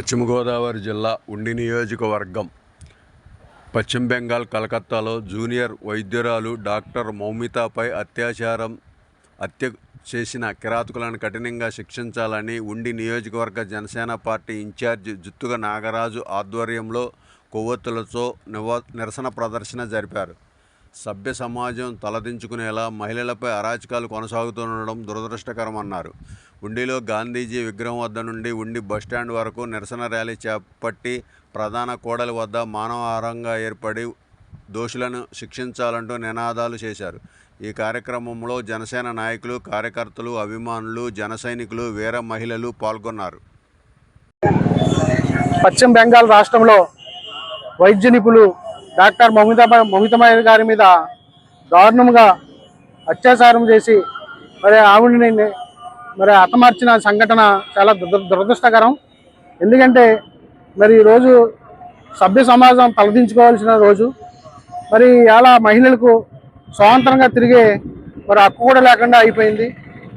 పశ్చిమ గోదావరి జిల్లా ఉండి నియోజకవర్గం. పశ్చిమ బెంగాల్ కలకత్తాలో జూనియర్ వైద్యురాలు డాక్టర్ మౌమితాపై అత్యాచారం హత్య చేసిన కిరాతకులను కఠినంగా శిక్షించాలని ఉండి నియోజకవర్గ జనసేన పార్టీ ఇన్ఛార్జ్ జుత్తుగ నాగరాజు ఆధ్వర్యంలో కొవ్వొత్తులతో నిరసన ప్రదర్శన జరిపారు. సభ్య సమాజం తలదించుకునేలా మహిళలపై అరాచకాలు కొనసాగుతుండడం దురదృష్టకరమన్నారు. ఉండిలో గాంధీజీ విగ్రహం వద్ద నుండి ఉండి బస్టాండ్ వరకు నిరసన ర్యాలీ చేపట్టి ప్రధాన కూడలి వద్ద మానవహారంగా ఏర్పడి దోషులను శిక్షించాలంటూ నినాదాలు చేశారు. ఈ కార్యక్రమంలో జనసేన నాయకులు కార్యకర్తలు అభిమానులు జన సైనికులు వీర మహిళలు పాల్గొన్నారు. పశ్చిమ బెంగాల్ రాష్ట్రంలో వైద్య నిపుణులు డాక్టర్ మమిత మమితమయ్య గారి మీద దారుణంగా అత్యాచారం చేసి మరి ఆవిడని మరి హతమార్చిన సంఘటన చాలా దురదృష్టకరం. ఎందుకంటే మరి ఈరోజు సభ్య సమాజం తలదించుకోవాల్సిన రోజు. మరి ఇలా మహిళలకు స్వాతంత్రంగా తిరిగే మరి హక్కు కూడా లేకుండా అయిపోయింది.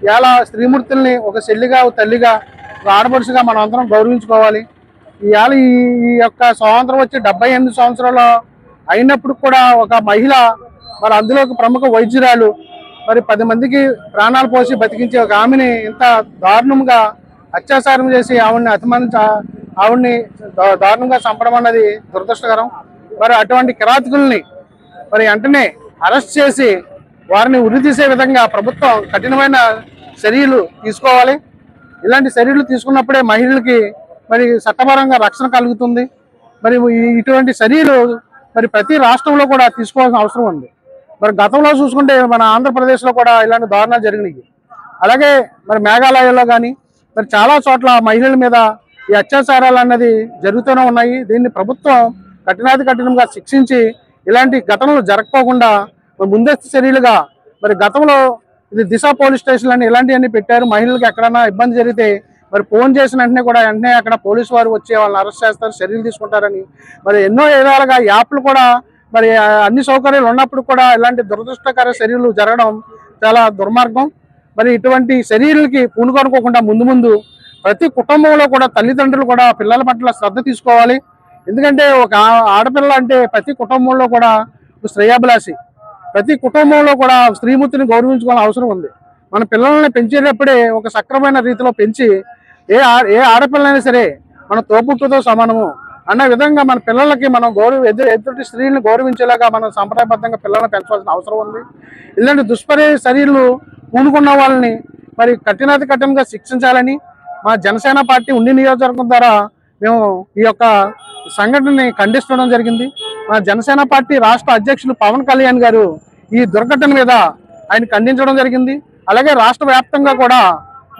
ఇలా స్త్రీమూర్తుల్ని ఒక చెల్లిగా తల్లిగా ఒక ఆడపడుచుగా మనం అందరం గౌరవించుకోవాలి. ఇవాళ ఈ ఈ యొక్క స్వాతంత్రం వచ్చి డెబ్బై ఎనిమిది సంవత్సరాలు అయినప్పుడు కూడా ఒక మహిళ మరి అందులో ప్రముఖ వైద్యురాలు మరి పది మందికి ప్రాణాలు పోసి బతికించే ఒక ఆమెని ఇంత దారుణంగా అత్యాచారం చేసి ఆవిడ్ని అతిమానించ ఆవిడ్ని దారుణంగా చంపడం అన్నది దురదృష్టకరం. మరి అటువంటి కిరాతకుల్ని మరి వెంటనే అరెస్ట్ చేసి వారిని ఉరి తీసే విధంగా ప్రభుత్వం కఠినమైన చర్యలు తీసుకోవాలి. ఇలాంటి చర్యలు తీసుకున్నప్పుడే మహిళలకి మరి చట్టపరంగా రక్షణ కలుగుతుంది. మరి ఈ- ఇటువంటి చర్యలు మరి ప్రతి రాష్ట్రంలో కూడా తీసుకోవాల్సిన అవసరం ఉంది. మరి గతంలో చూసుకుంటే మన ఆంధ్రప్రదేశ్లో కూడా ఇలాంటి దారుణాలు జరిగినాయి. అలాగే మరి మేఘాలయాల్లో కానీ మరి చాలా చోట్ల మహిళల మీద ఈ అత్యాచారాలు అన్నది జరుగుతూనే ఉన్నాయి. దీన్ని ప్రభుత్వం కఠినాది కఠినంగా శిక్షించి ఇలాంటి ఘటనలు జరగకోకుండా మరి ముందస్తు చర్యలుగా మరి గతంలో ఇది దిశ పోలీస్ స్టేషన్లన్నీ అని ఇలాంటివన్నీ పెట్టారు. మహిళలకు ఎక్కడైనా ఇబ్బంది జరిగితే మరి ఫోన్ చేసిన వెంటనే కూడా వెంటనే అక్కడ పోలీసు వారు వచ్చి వాళ్ళని అరెస్ట్ చేస్తారు చర్యలు తీసుకుంటారని. మరి ఎన్నో విధాలుగా యాప్లు కూడా మరి అన్ని సౌకర్యాలు ఉన్నప్పుడు కూడా ఇలాంటి దురదృష్టకర చర్యలు జరగడం చాలా దుర్మార్గం. మరి ఇటువంటి చర్యలకి పూనుకొనుకోకుండా ముందు ముందు ప్రతి కుటుంబంలో కూడా తల్లిదండ్రులు కూడా పిల్లల పట్ల శ్రద్ధ తీసుకోవాలి. ఎందుకంటే ఒక ఆడపిల్ల అంటే ప్రతి కుటుంబంలో కూడా శ్రేయాభిలాషి. ప్రతి కుటుంబంలో కూడా స్త్రీమూర్తిని గౌరవించుకోవాల్సిన అవసరం ఉంది. మన పిల్లల్ని పెంచేటప్పుడే ఒక సక్రమైన రీతిలో పెంచి ఏ ఏ ఆడపిల్లైనా సరే మన తోపుట్టుతో సమానము అన్న విధంగా మన పిల్లలకి మనం గౌరవ ఎదురు ఎదుటి స్త్రీలను గౌరవించేలాగా మనం సంప్రదాయబద్ధంగా పిల్లలను పెంచవలసిన అవసరం ఉంది. ఇలాంటి దుష్పరి చర్యలు పూనుకున్న వాళ్ళని మరి కఠినాతి కఠినంగా శిక్షించాలని మా జనసేన పార్టీ ఉండి నియోజకవర్గం ద్వారా మేము ఈ యొక్క సంఘటనని ఖండిస్తుండడం జరిగింది. మా జనసేన పార్టీ రాష్ట్ర అధ్యక్షులు పవన్ కళ్యాణ్ గారు ఈ దుర్ఘటన మీద ఆయన ఖండించడం జరిగింది. అలాగే రాష్ట్ర వ్యాప్తంగా కూడా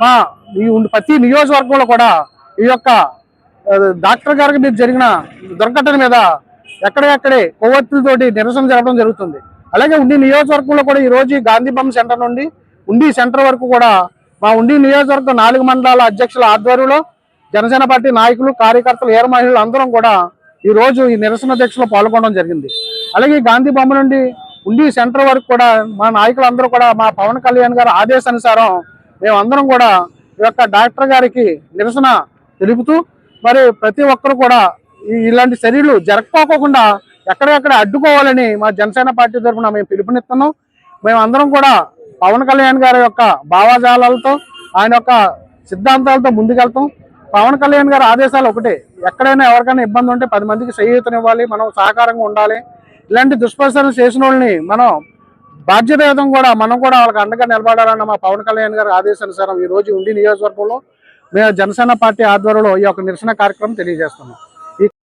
మా ఈ ఉండి- ప్రతి నియోజకవర్గంలో కూడా ఈ యొక్క డాక్టర్ గారికి మీరు జరిగిన దుర్ఘటన మీద ఎక్కడెక్కడే కొవ్వొత్తులతోటి నిరసన జరగడం జరుగుతుంది. అలాగే ఉండి నియోజకవర్గంలో కూడా ఈరోజు గాంధీ బొమ్మ సెంటర్ నుండి ఉండి సెంటర్ వరకు కూడా మా ఉండి నియోజకవర్గం నాలుగు మండలాల అధ్యక్షుల ఆధ్వర్యంలో జనసేన పార్టీ నాయకులు కార్యకర్తలు ఏర మహిళలు అందరం కూడా ఈరోజు ఈ నిరసన దీక్షలో పాల్గొనడం జరిగింది. అలాగే ఈ గాంధీ బొమ్మ నుండి ఉండి సెంటర్ వరకు కూడా మా నాయకులందరూ కూడా మా పవన్ కళ్యాణ్ గారి ఆదేశానుసారం మేమందరం కూడా ఈ యొక్క డాక్టర్ గారికి నిరసన తెలుపుతూ మరి ప్రతి ఒక్కరు కూడా ఈ- ఇలాంటి చర్యలు జరగపోకుండా ఎక్కడెక్కడ అడ్డుకోవాలని మా జనసేన పార్టీ తరఫున మేము పిలుపునిస్తున్నాం. మేమందరం కూడా పవన్ కళ్యాణ్ గారి యొక్క భావాజాలాలతో ఆయన యొక్క సిద్ధాంతాలతో ముందుకెళ్తాం. పవన్ కళ్యాణ్ గారి ఆదేశాలు ఒకటే ఎక్కడైనా ఎవరికైనా ఇబ్బంది ఉంటే పది మందికి ఇవ్వాలి మనం సహకారంగా ఉండాలి. ఇలాంటి దుష్ప్రచారం చేసిన వాళ్ళని మనం బాధ్యతయుతం కూడా మనం కూడా వాళ్ళకి అండగా నిలబడాలన్న మా పవన్ కళ్యాణ్ గారి ఆదేశానుసారం ఈ రోజు ఉండి నియోజకవర్గంలో మేము జనసేన పార్టీ ఆధ్వర్యంలో ఈ యొక్క నిరసన కార్యక్రమం తెలియజేస్తున్నాం.